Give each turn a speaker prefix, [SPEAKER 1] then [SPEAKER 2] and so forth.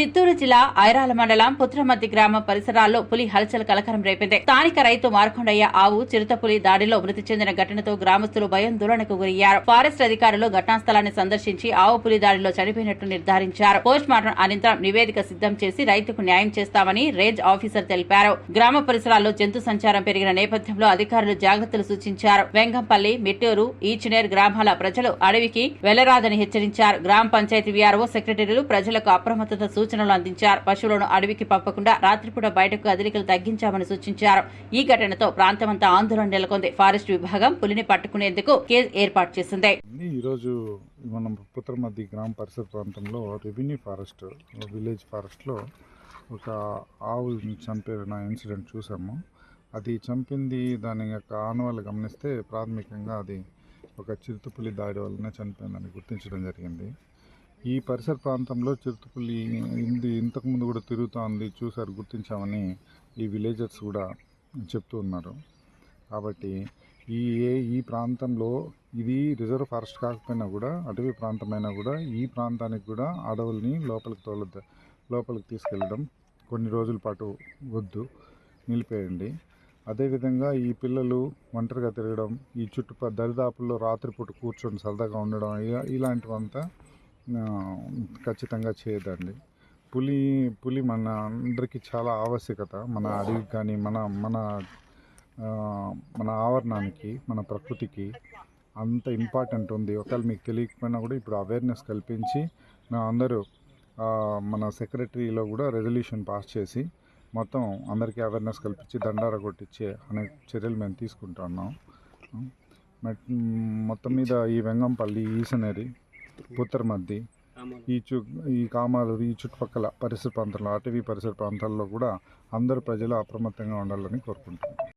[SPEAKER 1] చిత్తూరు జిల్లా ఐరాల మండలం పుత్రమద్ది గ్రామ పరిసరాల్లో పులి హల్చల్ కలకరం రేపింది. స్థానిక రైతు మార్కొండయ్య ఆవు చిరుతపులి దాడిలో మృతి చెందిన ఘటనతో గ్రామస్తులు భయాందోళనకు గురయ్యారు. ఫారెస్ట్ అధికారులు ఘటనా స్థలాన్ని సందర్శించి ఆవు పులి దాడిలో చనిపోయినట్టు నిర్ధారించారు. పోస్ట్ మార్టం అనంతరం నివేదిక సిద్ధం చేసి రైతుకు న్యాయం చేస్తామని రేంజ్ ఆఫీసర్ తెలిపారు. గ్రామ పరిసరాల్లో జంతు సంచారం పెరిగిన నేపథ్యంలో అధికారులు జాగ్రత్తలు సూచించారు. వెంగంపల్లి మిట్టూరు ఈచినేర్ గ్రామాల ప్రజలు అడవికి వెళ్ళరాదని హెచ్చరించారు. గ్రామ పంచాయతీ వీఆర్ఓ సెక్రటరీలు ప్రజలకు అప్రమత్తత సూచనలు అందించారు. పశువులను అడవికి పంపకుండా రాత్రిపూట బయటకు కదలికలు తగ్గించామని సూచించారు. ఈ ఘటనతో ప్రాంతమంతా ఆందోళన నెలకొంది. ఫారెస్ట్ విభాగం పులిని పట్టుకునేందుకు కేసు ఏర్పాటు చేసింది.
[SPEAKER 2] ఈరోజు మనం పుత్రమద్ది గ్రామ పరిసర ప్రాంతంలో రెవెన్యూ ఫారెస్ట్ విలేజ్ ఫారెస్ట్లో ఒక ఆవు చంపిన ఇన్సిడెంట్ చూసాము. అది చంపింది దాని యొక్క ఆనవాళ్ళు గమనిస్తే ప్రాథమికంగా అది ఒక చిరుతపులి దాడి వల్లనే చనిపోయిందని గుర్తించడం జరిగింది. ఈ పరిసర ప్రాంతంలో చిరుతపుల్లి ఇది ఇంతకుముందు కూడా తిరుగుతూ ఉంది చూసారు గుర్తించామని ఈ విలేజర్స్ కూడా చెప్తూ ఉన్నారు. కాబట్టి ఈ ఏ- ఈ ప్రాంతంలో ఇది రిజర్వ్ ఫారెస్ట్ కాకపోయినా కూడా అటవీ ప్రాంతమైనా కూడా ఈ ప్రాంతానికి కూడా అడవుల్ని లోపలికి తోల లోపలికి తీసుకెళ్ళడం కొన్ని రోజుల పాటు వద్దు నిలిపేయండి. అదేవిధంగా ఈ పిల్లలు ఒంటరిగా తిరగడం ఈ చుట్టుపక్కల దరిదాపుల్లో రాత్రిపూట కూర్చొని సరదాగా ఉండడం ఇలా- ఇలాంటివంతా ఖచ్చితంగా చేయదండి. పులి పులి మన అందరికీ చాలా ఆవశ్యకత. మన అడవికి కానీ మన మన మన ఆవరణానికి మన ప్రకృతికి అంత ఇంపార్టెంట్ ఉంది. ఒకవేళ మీకు తెలియకపోయినా కూడా ఇప్పుడు అవేర్నెస్ కల్పించి మేము అందరూ మన సెక్రటరీలో కూడా రెజల్యూషన్ పాస్ చేసి మొత్తం అందరికీ అవేర్నెస్ కల్పించి దండార కొట్టించే అనే చర్యలు మేము తీసుకుంటున్నాం మొత్తం మీద ఈ వెంగంపల్లి ఈసనరి పుత్తరమద్ది ఈ చు ఈ కామాలూరు ఈ చుట్టుపక్కల పరిసర ప్రాంతాల్లో అటవీ పరిసర ప్రాంతాల్లో కూడా అందరు ప్రజలు అప్రమత్తంగా ఉండాలని కోరుకుంటున్నాను